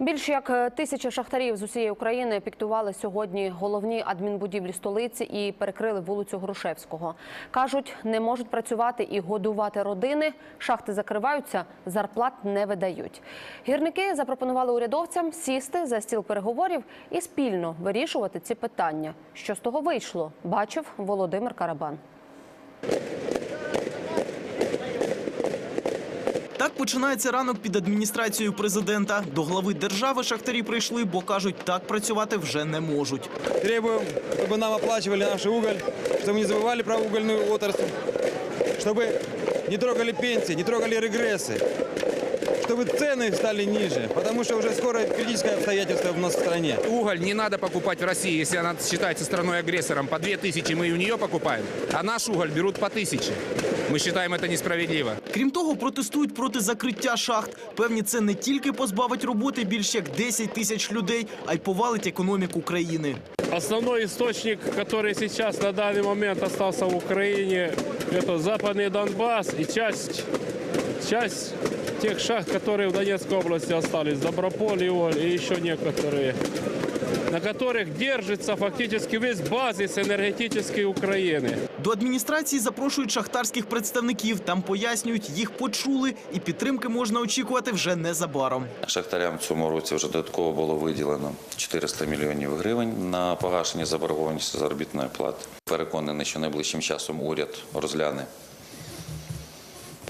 Більш як е, тисяча шахтарів з усієї України піктували сьогодні головні адмінбудівлі столиці і перекрили вулицю Грушевського. Кажуть, не можуть працювати і годувати родини. Шахти закриваються, зарплат не видають. Гірники запропонували урядовцям сісти за стіл переговорів і спільно вирішувати ці питання. Що з того вийшло, бачив Володимир Карабан. Так починається ранок під адміністрацією президента. До глави держави шахтарі прийшли, бо кажуть, так працювати вже не можуть. Требуем, чтобы нам оплачивали наш уголь, чтобы не забывали про угольную отрасль, чтобы не трогали пенсии, не трогали регрессы, чтобы цены стали ниже, потому что уже скоро критическое обстоятельство у нас в стране. Уголь не надо покупать в России, если она считается страной-агрессором. По 2000 мы у нее покупаем, а наш уголь берут по 1000. Мы считаем это несправедливо. Крім того, протестують проти закриття шахт. Певні, це не тільки позбавить роботи більш як 10 тисяч людей, а й повалить економіку країни. Основной источник, который сейчас на данный момент остался в Украине, это Западный Донбасс и часть, часть тех шахт, которые в Донецкой области остались, Доброполь, Иоль и еще некоторые, на которых держится фактически весь базис энергетической Украины. До адміністрації запрошують шахтарських представників. Там пояснюють, їх почули, і підтримки можна очікувати вже незабаром. Шахтарям в цьому році вже додатково було виділено 400 мільйонів гривень на погашення заборгованості заробітної плати. Переконаний, що найближчим часом уряд розгляне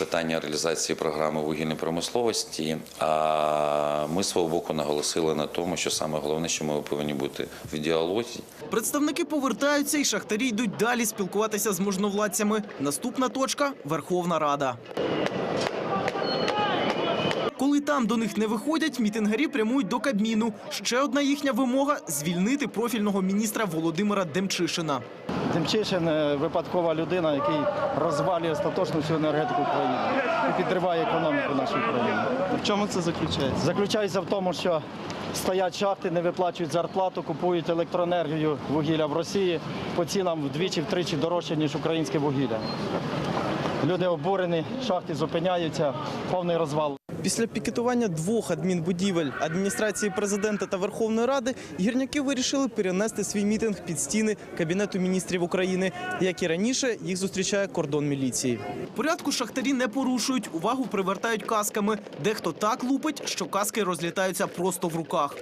питання реалізації програми вугільної промисловості. А ми свого боку наголосили на тому, що саме головне, що ми повинні бути в діалозі Представники повертаються, і шахтарі йдуть далі спілкуватися з можновладцями. Наступна точка Верховна Рада. Коли там до них не виходять, мітингарі прямують до Кабміну. Ще одна їхня вимога звільнити профільного міністра Володимира Демчишина. Демчишин е, випадкова людина, який розвалює остаточно всю енергетику країни і підриває економіку нашої країни. В чому це заключається? Заключається в тому, що стоять шахти, не виплачують зарплату, купують електроенергію вугілля в Росії по цінам вдвічі-втричі дорожче, ніж українське вугілля. Люди обурені, шахти зупиняються, повний розвал. Після пікетування двох адмінбудівель адміністрації президента та Верховної Ради гірняки вирішили перенести свій мітинг під стіни Кабінету міністрів України. Як і раніше, їх зустрічає кордон міліції. Порядку шахтарі не порушують, увагу привертають касками. Дехто так лупить, що каски розлітаються просто в руках.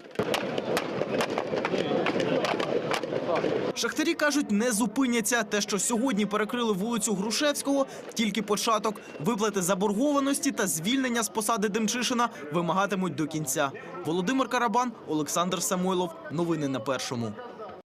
Шахтарі кажуть, не зупиняться. Те, що сьогодні перекрили вулицю Грушевського, тільки початок. Виплати заборгованості та звільнення з посади Демчишина вимагатимуть до кінця. Володимир Карабан, Олександр Самойлов. Новини на першому.